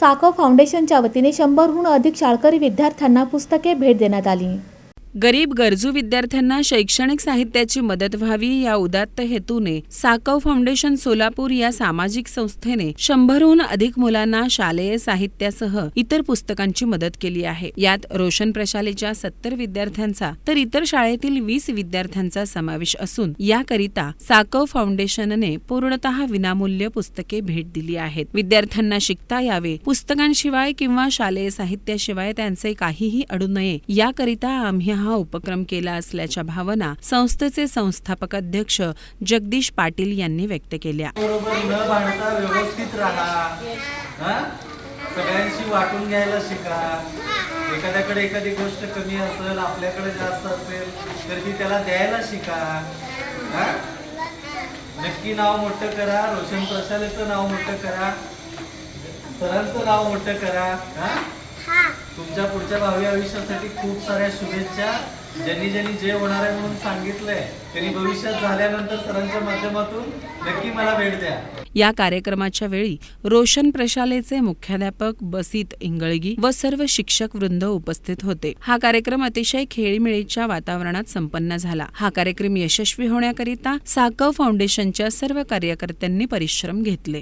साको फाउंडेशनच्या वतीने शंभरहून अधिक शाळकरी विद्यार्थ्यांना पुस्तके भेट देण्यात आली. गरीब गरजू विद्यार्थ्यांना शैक्षणिक साहित्याची मदत व्हावी या उदात्त हेतूने साकव फाउंडेशन सोलापूर या सामाजिक संस्थेने शंभरहून अधिक मुलांना शालेय साहित्यासह इतर पुस्तकांची मदत केली आहे. यात रोशन प्रशालेच्या सत्तर विद्यार्थ्यांचा तर इतर शाळेतील वीस विद्यार्थ्यांचा समावेश असून याकरिता साकव फाउंडेशनने पूर्णतः विनामूल्य पुस्तके भेट दिली आहेत. विद्यार्थ्यांना शिकता यावे पुस्तकांशिवाय किंवा शालेय साहित्याशिवाय त्यांचे काहीही अडू नये याकरिता आम्ही हा उपक्रम केला असल्याच्या भावना संस्थेचे संस्थापक अध्यक्ष जगदीश पाटील यांनी व्यक्त केल्या. व्यवस्थित राहा. सगळ्यांशी वाटून घ्यायला शिका. एखाद्याकडे एखादी गोष्ट कमी असेल आपल्याकडे जास्त असेल तर ती त्याला द्यायला शिका. नक्की नाव मोठं करा रोशन प्रशालेचं नाव मोठं करा सरांचं नाव मोठं करा. हा? तुमच्या पुढच्या भावी आयुष्यासाठी खूप साऱ्या शुभेच्छा. ज्यांनी ज्यांनी जे होणार आहे म्हणून सांगितलंय त्यांनी भविष्यात झाल्यानंतर सरांच्या माध्यमातून नक्की मला भेट द्या. या कार्यक्रमाच्या वेळी रोशन प्रशालेचे मुख्याध्यापक बसीत इंगळगी व सर्व शिक्षक वृंद उपस्थित होते. हा कार्यक्रम अतिशय खेळीमेळीच्या वातावरणात संपन्न झाला. हा कार्यक्रम यशस्वी होण्याकरिता साकव फाउंडेशनच्या सर्व कार्यकर्त्यांनी परिश्रम घेतले.